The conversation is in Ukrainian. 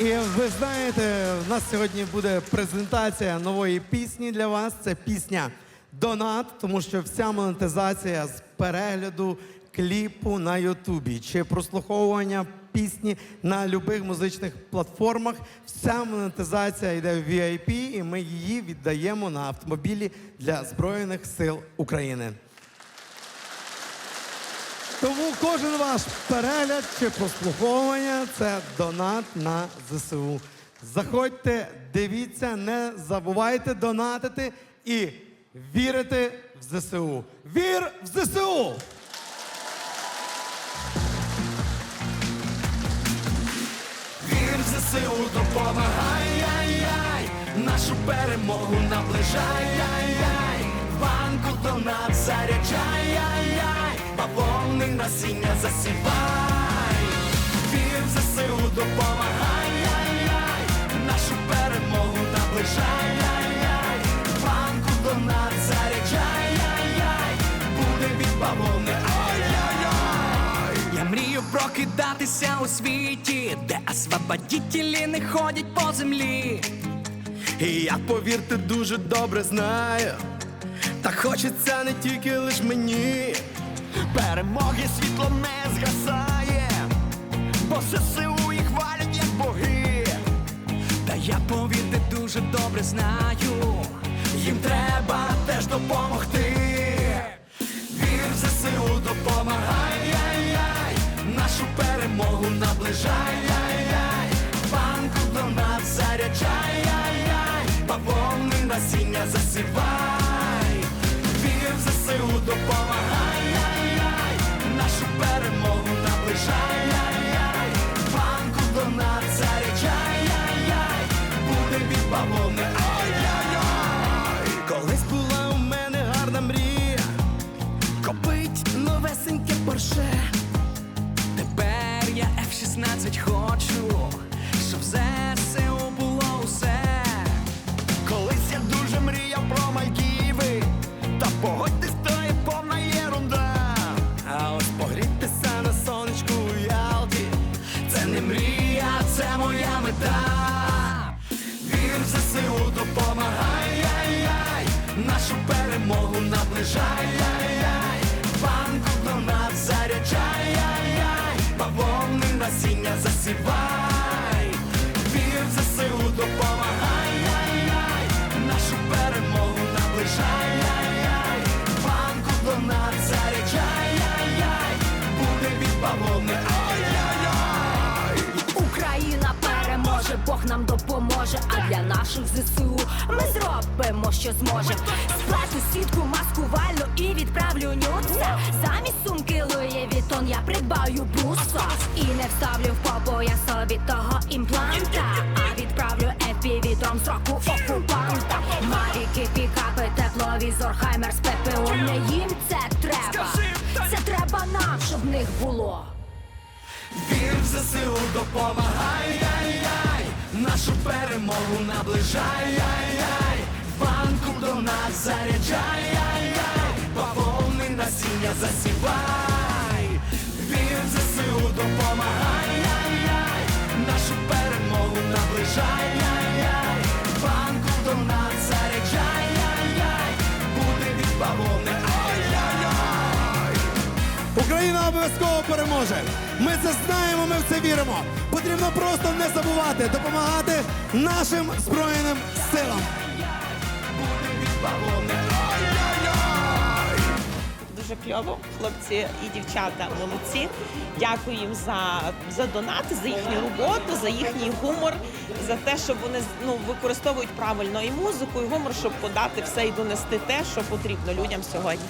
І ви знаєте, в нас сьогодні буде презентація нової пісні для вас. Це пісня Донат, тому що вся монетизація з перегляду кліпу на Ютубі чи прослуховування пісні на будь-яких музичних платформах. Вся монетизація йде в VIP, і ми її віддаємо на автомобілі для Збройних сил України. Тому кожен ваш перегляд чи прослуховування це донат на ЗСУ. Заходьте, дивіться, не забувайте донатити і вірити в ЗСУ. Вір в ЗСУ! Вір в ЗСУ допомагай, яй-яй, нашу перемогу наближай, яй-яй, банку донат заряджай, яй-яй, бавовни насіння засівай. Вір в ЗСУ допомагай, яй-яй, нашу перемогу наближай, яй-яй, в банку донат заряджай, яй-яй, буде від бавовни. Я мрію прокидатися у світі, де освободітелі не ходять по землі. І я, повірте, дуже добре знаю. Та хочеться не тільки лиш мені. Перемоги світло не згасає, бо ЗСУ їх хвалять як боги. Та я повірте дуже добре знаю, їм треба теж допомогти. Вір в ЗСУ допомагай, яй-яй, нашу перемогу наближай, яй-яй, банку до нас заряджай, яй-яй, бавовни насіння засівай. F-16 хочу, щоб ЗСУ було усе. Колись я дуже мріяв про Мальдіви, та погодьтесь, то є повна єрунда. А ось погрітися на сонечку у Ялті, це не мрія, це моя мета. Вір в ЗСУ допомагай, яй-яй, нашу перемогу наближай, яй-яй, банку засівай. Вір в ЗСУ допомагай, яй-яй, нашу перемогу наближай, яй-яй, банку до нас заряджай, яй-яй, буде від бавовни, ой-яй-яй. Україна переможе, Бог нам допоможе. А для наших ЗСУ ми зробимо, що зможем. Сплету сітку маскувальну і відправлю нюца. Замість сумки Луї Вітон я придбаю бусо І не вставлю в собі того імпланта. А відправлю епівітром сроку окупанта. Мавіки, пікапи, тепловізор, хаймер з ППУ. Не їм це треба. Це треба нам, щоб в них було. Вір в ЗСУ допомагай, яй-яй, нашу перемогу наближай, яй-яй, банку до нас заряджай, яй-яй, бавовни насіння засівай. Україна обов'язково переможе. Ми це знаємо, ми в це віримо. Потрібно просто не забувати допомагати нашим збройним силам. Дуже кльово, хлопці і дівчата молодці. Дякую їм за, за донати, за їхню роботу, за їхній гумор, за те, що вони ну, використовують правильно і музику, і гумор, щоб подати все і донести те, що потрібно людям сьогодні.